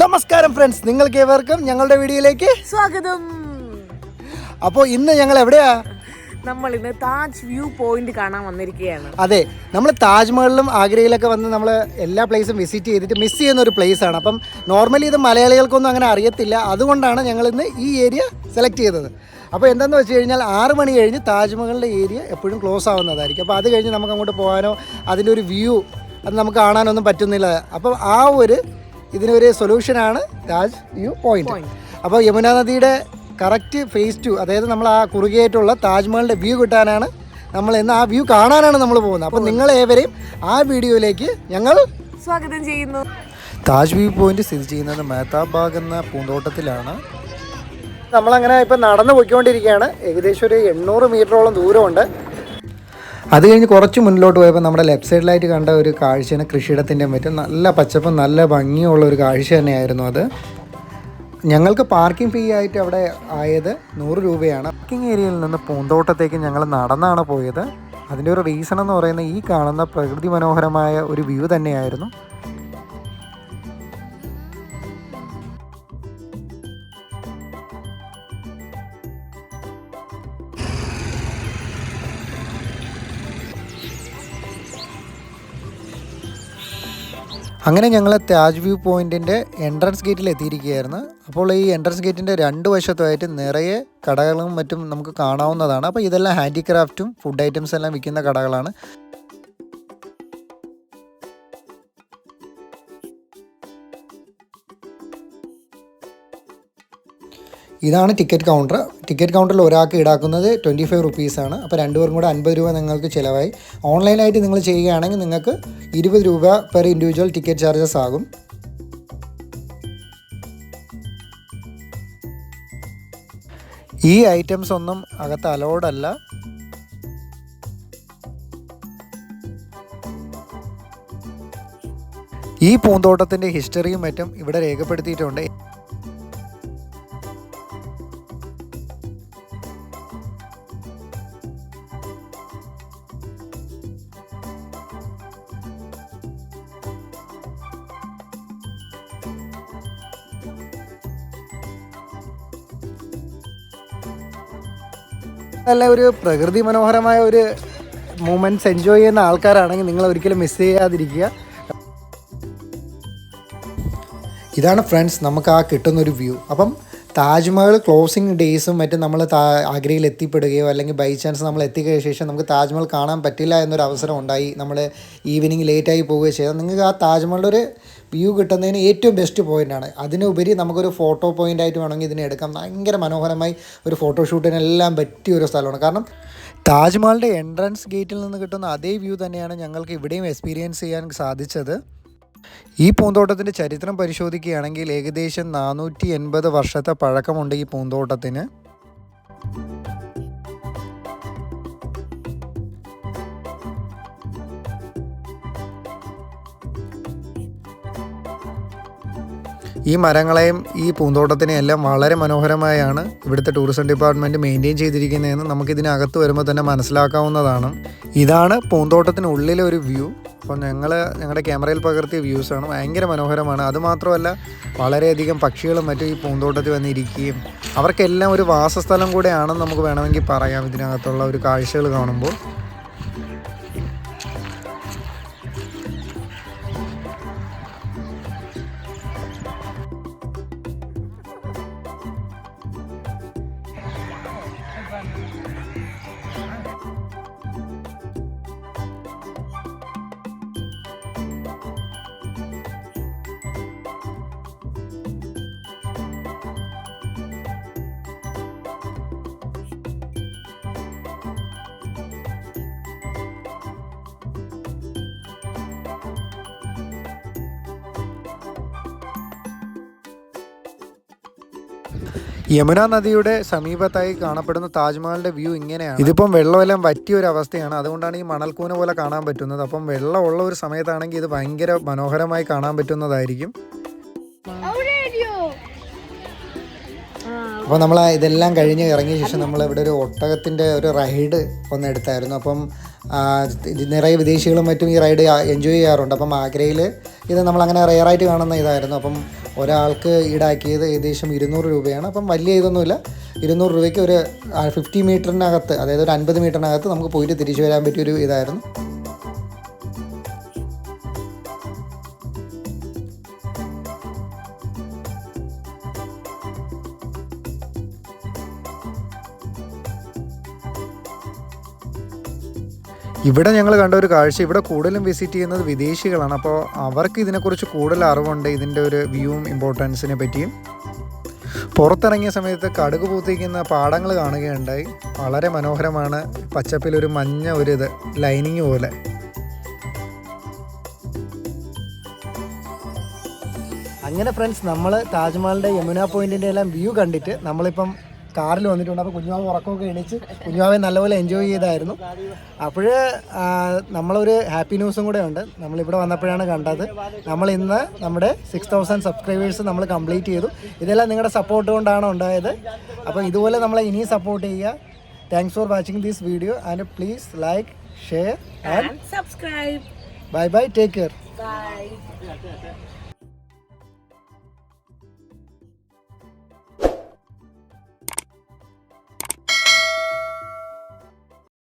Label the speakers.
Speaker 1: നമസ്കാരം ഫ്രണ്ട്സ് നിങ്ങൾക്ക് ഏവർക്കും ഞങ്ങളുടെ വീഡിയോയിലേക്ക്
Speaker 2: സ്വാഗതം.
Speaker 1: അപ്പോൾ ഇന്ന് ഞങ്ങൾ എവിടെയാ?
Speaker 2: നമ്മൾ ഇന്ന് താജ് വ്യൂ പോയിന്റ് കാണാൻ വന്നിരിക്കുകയാണ്.
Speaker 1: അതെ നമ്മൾ താജ്മഹലിലും ആഗ്രയിലൊക്കെ വന്ന് നമ്മൾ എല്ലാ പ്ലേസും വിസിറ്റ് ചെയ്തിട്ട് മിസ് ചെയ്യുന്ന ഒരു പ്ലേസ് ആണ്. അപ്പം നോർമലി ഇത് മലയാളികൾക്കൊന്നും അങ്ങനെ അറിയത്തില്ല. അതുകൊണ്ടാണ് ഞങ്ങൾ ഇന്ന് ഈ ഏരിയ സെലക്ട് ചെയ്തത്. അപ്പോൾ എന്താന്ന് വെച്ച് കഴിഞ്ഞാൽ ആറ് മണി കഴിഞ്ഞ് താജ്മഹലിന്റെ ഏരിയ എപ്പോഴും ക്ലോസ് ആവുന്നതായിരിക്കും. അപ്പോൾ അത് കഴിഞ്ഞ് നമുക്ക് അങ്ങോട്ട് പോകാനോ അതിന്റെ ഒരു വ്യൂ അത് നമുക്ക് കാണാനൊന്നും പറ്റുന്നില്ല. അപ്പോൾ ആ ഒരു ഇതിനൊരു സൊല്യൂഷനാണ് താജ് വ്യൂ പോയിന്റ് അപ്പോൾ യമുന നദിയുടെ കറക്റ്റ് ഫേസ് ടു അതായത് നമ്മൾ ആ കുറുകയായിട്ടുള്ള താജ്മഹലിന്റെ വ്യൂ കിട്ടാനാണ് നമ്മൾ ഇന്ന് ആ വ്യൂ കാണാനാണ് നമ്മൾ പോകുന്നത്. അപ്പോൾ നിങ്ങൾ ഏവരെയും ആ വീഡിയോയിലേക്ക് ഞങ്ങൾ
Speaker 2: സ്വാഗതം ചെയ്യുന്നു.
Speaker 1: താജ് വ്യൂ പോയിന്റ് സ്ഥിതി ചെയ്യുന്നത് മേത്താബാഗ് എന്ന പൂന്തോട്ടത്തിലാണ്. നമ്മളങ്ങനെ ഇപ്പം നടന്നു പോയിക്കൊണ്ടിരിക്കുകയാണ്. ഏകദേശം ഒരു എണ്ണൂറ് മീറ്ററോളം ദൂരമുണ്ട്. അത് കഴിഞ്ഞ് കുറച്ച് മുന്നിലോട്ട് പോയപ്പോൾ നമ്മുടെ ലെഫ്റ്റ് സൈഡിലായിട്ട് കണ്ട ഒരു കാഴ്ചയാണ് കൃഷിയിടത്തിന്റെയും മറ്റും. നല്ല പച്ചപ്പും നല്ല ഭംഗിയുള്ള ഒരു കാഴ്ച തന്നെയായിരുന്നു അത്. ഞങ്ങൾക്ക് പാർക്കിംഗ് ഫീ ആയിട്ട് അവിടെ ആയത് നൂറ് രൂപയാണ്. പാർക്കിംഗ് ഏരിയയിൽ നിന്ന് പൂന്തോട്ടത്തേക്ക് ഞങ്ങൾ നടന്നാണ് പോയത്. അതിന്റെ ഒരു റീസൺ എന്ന് പറയുന്നത് ഈ കാണുന്ന പ്രകൃതി മനോഹരമായ ഒരു വ്യൂ തന്നെയായിരുന്നു. അങ്ങനെ ഞങ്ങൾ താജ് വ്യൂ പോയിന്റിന്റെ എൻട്രൻസ് ഗേറ്റിൽ എത്തിയിരിക്കുകയായിരുന്നു. അപ്പോൾ ഈ എൻട്രൻസ് ഗേറ്റിന്റെ രണ്ട് വശത്തുമായിട്ട് നിറയെ കടകളും മറ്റും നമുക്ക് കാണാവുന്നതാണ്. അപ്പോൾ ഇതെല്ലാം ഹാൻഡിക്രാഫ്റ്റും ഫുഡ് ഐറ്റംസ് എല്ലാം വിൽക്കുന്ന കടകളാണ്. ഇതാണ് ടിക്കറ്റ് കൗണ്ടർ ടിക്കറ്റ് കൗണ്ടറിൽ ഒരാൾക്ക് ഈടാക്കുന്നത് ട്വന്റി ഫൈവ് റുപ്പീസാണ് അപ്പോൾ രണ്ടുപേരും കൂടെ അൻപത് രൂപ നിങ്ങൾക്ക് ചിലവായി. ഓൺലൈനായിട്ട് നിങ്ങൾ ചെയ്യുകയാണെങ്കിൽ നിങ്ങൾക്ക് ഇരുപത് രൂപ പെർ ഇൻഡിവിജ്വൽ ടിക്കറ്റ് ചാർജസ് ആകും. ഈ ഐറ്റംസ് ഒന്നും അകത്ത് അലോഡ് അല്ല. ഈ പൂന്തോട്ടത്തിന്റെ ഹിസ്റ്ററിയും മറ്റും ഇവിടെ രേഖപ്പെടുത്തിയിട്ടുണ്ട്. നല്ല ഒരു പ്രകൃതി മനോഹരമായ ഒരു മൂമെന്റ്സ് എൻജോയ് ചെയ്യുന്ന ആൾക്കാരാണെങ്കിൽ നിങ്ങൾ ഒരിക്കലും മിസ് ചെയ്യാതിരിക്കുക. ഇതാണ് ഫ്രണ്ട്സ് നമുക്ക് ആ കിട്ടുന്ന ഒരു വ്യൂ അപ്പം താജ്മഹൽ ക്ലോസിംഗ് ഡേയ്സും മറ്റും നമ്മൾ ആഗ്രയിൽ എത്തിപ്പെടുകയോ അല്ലെങ്കിൽ ബൈ ചാൻസ് നമ്മൾ എത്തിക്കഴിഞ്ഞ ശേഷം നമുക്ക് താജ്മഹൽ കാണാൻ പറ്റില്ല എന്നൊരു അവസരം ഉണ്ടായി. നമ്മൾ ഈവനിങ് ലേറ്റായി പോവുകയോ ചെയ്താൽ നിങ്ങൾക്ക് ആ താജ്മഹലിന്റെ ഒരു വ്യൂ കിട്ടുന്നതിന് ഏറ്റവും ബെസ്റ്റ് പോയിന്റാണ് അതിനുപരി നമുക്കൊരു ഫോട്ടോ പോയിന്റ് ആയിട്ട് വേണമെങ്കിൽ ഇതിനെ എടുക്കാം. ഭയങ്കര മനോഹരമായി ഒരു ഫോട്ടോഷൂട്ടിനെല്ലാം പറ്റിയ ഒരു സ്ഥലമാണ്. കാരണം താജ്മഹലിന്റെ എൻട്രൻസ് ഗേറ്റിൽ നിന്ന് കിട്ടുന്ന അതേ വ്യൂ തന്നെയാണ് ഞങ്ങൾക്ക് ഇവിടെയും എക്സ്പീരിയൻസ് ചെയ്യാൻ സാധിച്ചത്. ഈ പൂന്തോട്ടത്തിന്റെ ചരിത്രം പരിശോധിക്കുകയാണെങ്കിൽ ഏകദേശം നാനൂറ്റി എൺപത് വർഷത്തെ പഴക്കമുണ്ട് ഈ പൂന്തോട്ടത്തിന്. ഈ മരങ്ങളെയും ഈ പൂന്തോട്ടത്തിനെയും എല്ലാം വളരെ മനോഹരമായാണ് ഇവിടുത്തെ ടൂറിസം ഡിപ്പാർട്ട്മെന്റ് മെയിന്റെയിൻ ചെയ്തിരിക്കുന്നതെന്ന് നമുക്കിതിനകത്ത് വരുമ്പോൾ തന്നെ മനസ്സിലാക്കാവുന്നതാണ്. ഇതാണ് പൂന്തോട്ടത്തിനുള്ളിലെ ഒരു വ്യൂ അപ്പോൾ ഞങ്ങൾ ഞങ്ങളുടെ ക്യാമറയിൽ പകർത്തിയ വ്യൂസാണ് ഭയങ്കര മനോഹരമാണ്. അതുമാത്രമല്ല വളരെയധികം പക്ഷികളും മറ്റും ഈ പൂന്തോട്ടത്തിൽ വന്നിരിക്കുകയും അവർക്കെല്ലാം ഒരു വാസസ്ഥലം കൂടെയാണെന്ന് നമുക്ക് വേണമെങ്കിൽ പറയാം ഇതിനകത്തുള്ള ഒരു കാഴ്ചകൾ കാണുമ്പോൾ. യമുന നദിയുടെ സമീപത്തായി കാണപ്പെടുന്ന താജ്മഹലിന്റെ വ്യൂ ഇങ്ങനെയാണ്. ഇതിപ്പം വെള്ളമെല്ലാം വറ്റിയ ഒരു അവസ്ഥയാണ്. അതുകൊണ്ടാണ് ഈ മണൽക്കൂന പോലെ കാണാൻ പറ്റുന്നത്. അപ്പം വെള്ളമുള്ള ഒരു സമയത്താണെങ്കിൽ ഇത് ഭയങ്കര മനോഹരമായി കാണാൻ പറ്റുന്നതായിരിക്കും. അപ്പോൾ നമ്മൾ ഇതെല്ലാം കഴിഞ്ഞ് ഇറങ്ങിയ ശേഷം നമ്മൾ ഇവിടെ ഒരു ഒട്ടകത്തിന്റെ ഒരു റൈഡ് ഒന്ന് എടുത്തായിരുന്നു. അപ്പം നിറയെ വിദേശികളും മറ്റും ഈ റൈഡ് എൻജോയ് ചെയ്യാറുണ്ട്. അപ്പം ആഗ്രയിൽ ഇത് നമ്മൾ അങ്ങനെ റെയറായിട്ട് കാണുന്ന ഇതായിരുന്നു. അപ്പം ഒരാൾക്ക് ഈടാക്കിയത് ഏകദേശം ഇരുന്നൂറ് രൂപയാണ്. അപ്പം വലിയ ഇതൊന്നുമില്ല. ഇരുന്നൂറ് രൂപയ്ക്ക് ഒരു ഫിഫ്റ്റി മീറ്ററിനകത്ത് അതായത് ഒരു അൻപത് മീറ്ററിനകത്ത് നമുക്ക് പോയിട്ട് തിരിച്ചു വരാൻ പറ്റിയൊരു ഇതായിരുന്നു. ഇവിടെ ഞങ്ങൾ കണ്ട ഒരു കാഴ്ച ഇവിടെ കൂടുതലും വിസിറ്റ് ചെയ്യുന്നത് വിദേശികളാണ്. അപ്പോൾ അവർക്ക് ഇതിനെക്കുറിച്ച് കൂടുതൽ അറിവുണ്ട് ഇതിന്റെ ഒരു വ്യൂവും ഇമ്പോർട്ടൻസിനെ പറ്റിയും. പുറത്തിറങ്ങിയ സമയത്ത് കടുക് പൂത്തിക്കുന്ന പാടങ്ങൾ കാണുകയുണ്ടായി. വളരെ മനോഹരമാണ് പച്ചപ്പിലൊരു മഞ്ഞ ഒരു ഇത് ലൈനിങ് പോലെ. അങ്ങനെ ഫ്രണ്ട്സ് നമ്മൾ താജ്മഹലിന്റെ യമുന പോയിന്റിന്റെ എല്ലാം വ്യൂ കണ്ടിട്ട് നമ്മളിപ്പം കാറിൽ വന്നിട്ടുണ്ട്. അപ്പോൾ കുഞ്ഞുമാവ് ഉറക്കമൊക്കെ എണീച്ച് കുഞ്ഞുമാവെ നല്ലപോലെ എൻജോയ് ചെയ്തായിരുന്നു. അപ്പോൾ നമ്മളൊരു ഹാപ്പി ന്യൂസും കൂടെ ഉണ്ട്. നമ്മളിവിടെ വന്നപ്പോഴാണ് കണ്ടത്. നമ്മൾ ഇന്ന് നമ്മുടെ സിക്സ് തൗസൻഡ് സബ്സ്ക്രൈബേഴ്സ് നമ്മൾ കംപ്ലീറ്റ് ചെയ്തു. ഇതെല്ലാം നിങ്ങളുടെ സപ്പോർട്ട് കൊണ്ടാണ് ഉണ്ടായത്. അപ്പോൾ ഇതുപോലെ നമ്മളെ ഇനിയും സപ്പോർട്ട് ചെയ്യുക. Thanks for watching these video and please like share and
Speaker 2: subscribe
Speaker 1: bye bye take care
Speaker 2: bye